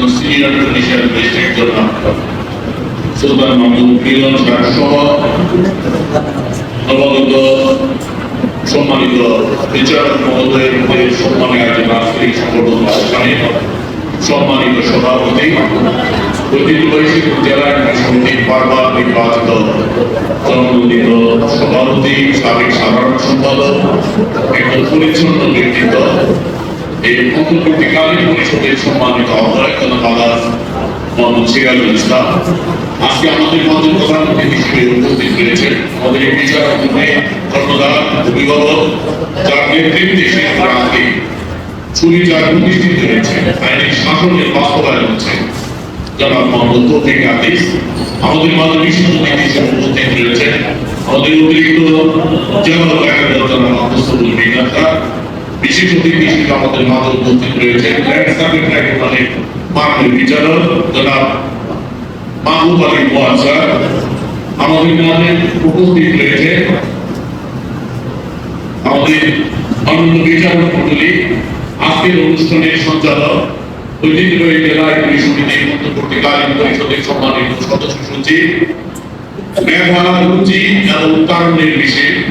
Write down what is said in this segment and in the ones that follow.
একজন senior judicial magistrate জনাব সুলতান মাহমুদ মিলন sir সহ নবাগত সম্মানিত বিচারক মহোদয়ের সম্মানে আয়োজন আজকের সংগঠন অনুষ্ঠানে সম্মানিত সভাপতি ঐতিহ্যবাহী জেলা সমিতির বারবার নির্বাচিত জনমন্ডিত সভাপতি, সাবেক সাধারণ সম্পাদক, একজন পরিচ্ছন্ন ব্যক্তিত্ব এই অন্তর্বর্তীকালীন পরিষদের সম্মানিত আহ্বায়ক আদালত মোহাম্মদ সিরাজুল ইসলাম। আজকে আমাদের মধ্যে প্রধান অতিথি হিসেবে উপস্থিত রয়েছেন আমাদের এই বিচারক কর্ণধার, অভিভাবক, যার নেতৃত্বে শেষ আজকে সুবিচার প্রতিষ্ঠিত হয়েছে, আইনি শাসনের বাস্তবায়ন হচ্ছে। জনাব মোহাম্মদ তৌফিক হাদিস আমাদের মাঝে বিশেষ হিসেবে উপস্থিত রয়েছেন। আমাদের অতিরিক্ত ব্যারিস্টার জনাব আব্দুল মিনাতা বিশেষ অতিথি হিসেবে আমাদের মাঝে উপস্থিত ট্রাইব্যুনালের মাননীয় বিচারক জনাব মাহবুব আলী মোয়াজ্জার আমাদের মাঝে উপস্থিত রয়েছে। আমাদের অন্য বিচারক মন্ডলী, আজকের অনুষ্ঠানের সঞ্চালক, ঐতিহ্যবাহী সমিতির মধ্যবর্তীকালীন পরিষদের সম্মানিত সদস্য সচিব এবং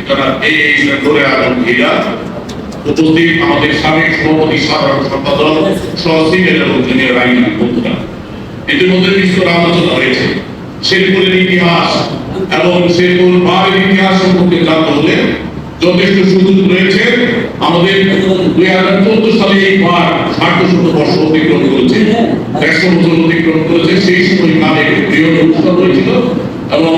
যারা এই উপস্থিত আমাদের সাবেক সভাপতি সাধারণ সম্পাদক জুনিয়র আইনজীবী বন্ধুরা। ইতিমধ্যে বিস্তর আলোচনা হয়েছে শেরপুরের ইতিহাস এবং শেরপুর ইতিহাস সম্পর্কে জানতে হলে যথেষ্ট সুযোগ রয়েছে। আমাদের দুই হাজার চোদ্দ সালে এই সার্ধশত বর্ষ অতিক্রম করেছে, একশো বছর অতিক্রম করেছে। সেই সময় কালে বৃহৎ অনুষ্ঠান হয়েছিল। এবং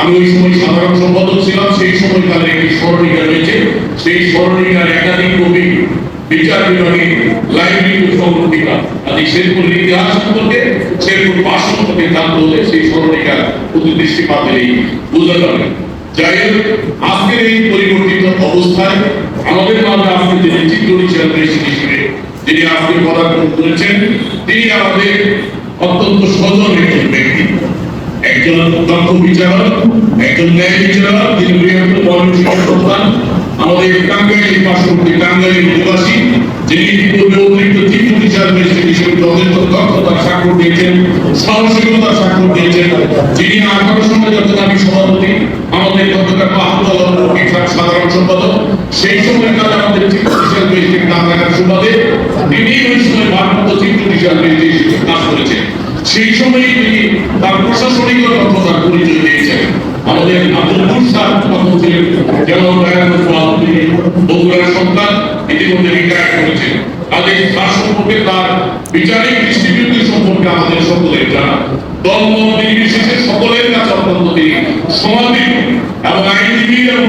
আমি ওই সময় সাধারণ সম্পাদক ছিলাম, সেই সময় কালে একটি স্মরণিকা রয়েছে। সেই স্মরণিকার একাধিক কবি, বিচার বিভাগে লাইব্রেরি সংরক্ষিকা আদি শেরপুরের ইতিহাস সম্পর্কে শেরপুর পাশ সম্পর্কে জানতে হলে সেই স্মরণিকার প্রতি দৃষ্টিপাত দিলেই বোঝা যাবে যাই আজকের এই পরিবর্তিত অবস্থায় আমাদের মাঝে চিত্র হিসেবে, যিনি আজকে পদার্পণ করেছেন, তিনি আমাদের অত্যন্ত সজন একজন একজন দক্ষ বিচারক, একজন ন্যায় বিচারক, যিনি বৃহত্তর ময়মনসিংহ সন্তান আমাদের টাঙ্গাইল পার্শ্ববর্তী টাঙ্গাইল নিবাসী যিনি পূর্বে অতিরিক্ত চিফ অফিসার ম্যাজিস্ট্রেট হিসেবে যথেষ্ট দক্ষতার স্বাক্ষর দিয়েছেন, সাহসিকতার স্বাক্ষর দিয়েছেন, যিনি আঠারো সময় যখন আমি সভাপতি, আমাদের যতটা বাহাত্তর সাধারণ সম্পাদক, সেই সময় কালে আমাদের চিফ অফিসার ম্যাজিস্ট্রেট নাম রাখার সুবাদে, তিনি ওই সময় ভারপ্রাপ্ত চিফ অফিসার হিসেবে কাজ করেছেন। সেই সময় তিনি তার প্রশাসনিক দক্ষতার পরিচয় দিয়েছেন। আমাদের আব্দুল মুসাদ তখন ছিলেন যেমন বগুড়ার সন্তান, ইতিমধ্যে রিটায়ার করেছেন। তার সম্পর্কে, তার বিচারিক দৃষ্টিভঙ্গি সম্পর্কে আমাদের সকলের জানা। সকলের কাছে অত্যন্ত তিনি এবং আইনজীবী এবং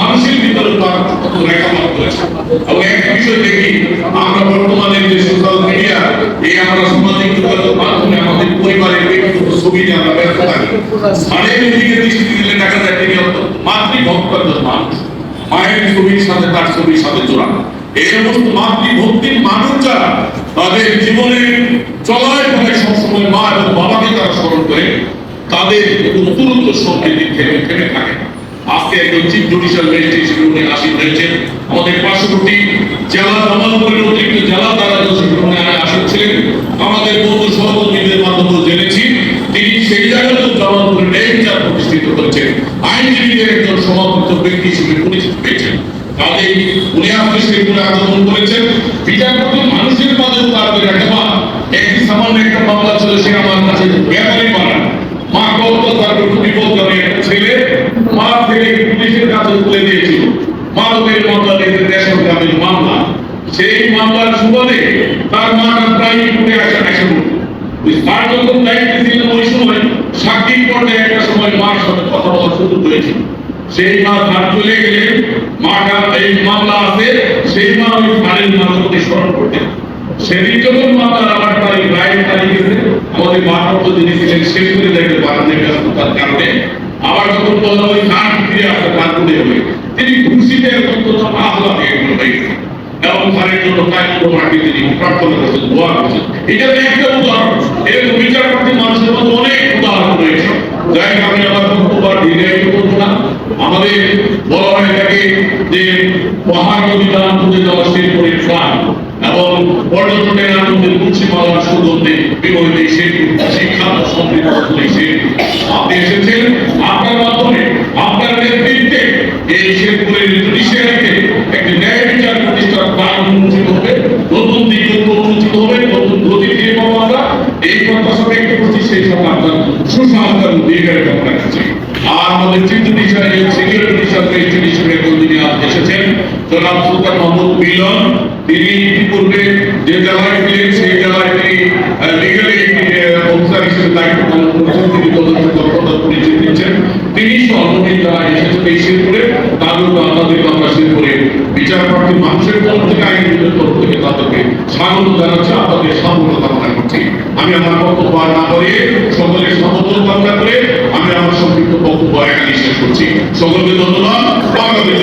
মানুষের ভিতরে তার কত রেখাপাত করেছে এবং একটা বিষয় দেখি আমরা বর্তমানে যে সোশ্যাল মিডিয়া এই আমরা সামাজিক যোগাযোগ মাধ্যমে আমাদের পরিবারের ব্যক্তিগত ছবি নিয়ে আমরা ব্যস্ত স্থানীয় দিকে দৃষ্টি দিলে দেখা মাতৃভক্তির মানুষ। যারা, তাদের জীবনের চলায় পথে সবসময় মা এবং বাবাকে তারা স্মরণ করে, তাদের তুরন্ত সমৃদ্ধি থেমে থেমে থাকে। আজকে একজন চিফ জুডিশিয়াল ম্যাজিস্ট্রেট আমাদের পার্শ্ববর্তী জেলা জামালপুরের অতিরিক্ত জেলা, তারা মাঝে তার মা ছিল মা তার মা পুলিশের সেই মামলার সুবাদে তার মাটা প্রায় উঠে আসে আসে স্যার যখন দায়িত্বে ছিলেন ওই সময় সাক্ষী পর্যায়ে একটা সময় মার সাথে কথা বলার সুযোগ হয়েছিল সেই মা ধার চলে গেলে মাটা এই মামলা আছে, সেই মা ওই স্যারের মাধ্যমে স্মরণ করতেন সেদিন যখন মামলার আমার তারিখ রায়ের তারিখ এসে আমাদের ভারপ্রাপ্ত যিনি ছিলেন শেষ করে দেখতে বাগানের ব্যস্ততার কারণে। আবার যখন বলা ওই স্যার ফিরে আসতে কানপুরে হয়ে, তিনি খুশিতে অত্যন্ত আহ্লাদে একজন হয়ে গেছেন এবং স্যারের জন্য কায়িক মাটি তিনি প্রার্থনা করছেন, দোয়া করছেন। এটা একটা উদাহরণ, এরকম বিচারপতি মানুষের মধ্যে অনেক উদাহরণ রয়েছে যাই হোক আমি আমার বক্তব্য আর দীর্ঘায়িত করব না আমাদের বলা হয়ে থাকে যে পাহাড় নদীর আনন্দে যাওয়া মিলন তিনি ইতিপূর্বে যে জেলায় সেই জেলায় লিগালি অফিসার হিসেবে দায়িত্ব পালন করেছেন, তিনি তদন্ত দক্ষতার পরিচয় দিচ্ছেন। তিনি সর্বদিন যারা এসেছেন এই শেরপুরে তাদেরকে আমাদের আমরা শেরপুরে বিচার প্রার্থী মানুষের তরফ থেকে, আইনজীবীদের তরফ থেকে তাদেরকে স্বাগত জানাচ্ছি, আপনাদের সামনে কামনা করছি। আমি আমার বক্তব্য আর না করে সকলের সমর্থন কামনা করে আমি আমার সংক্ষিপ্ত বক্তব্য এখানে শেষ করছি। সকলকে ধন্যবাদ। বাংলাদেশ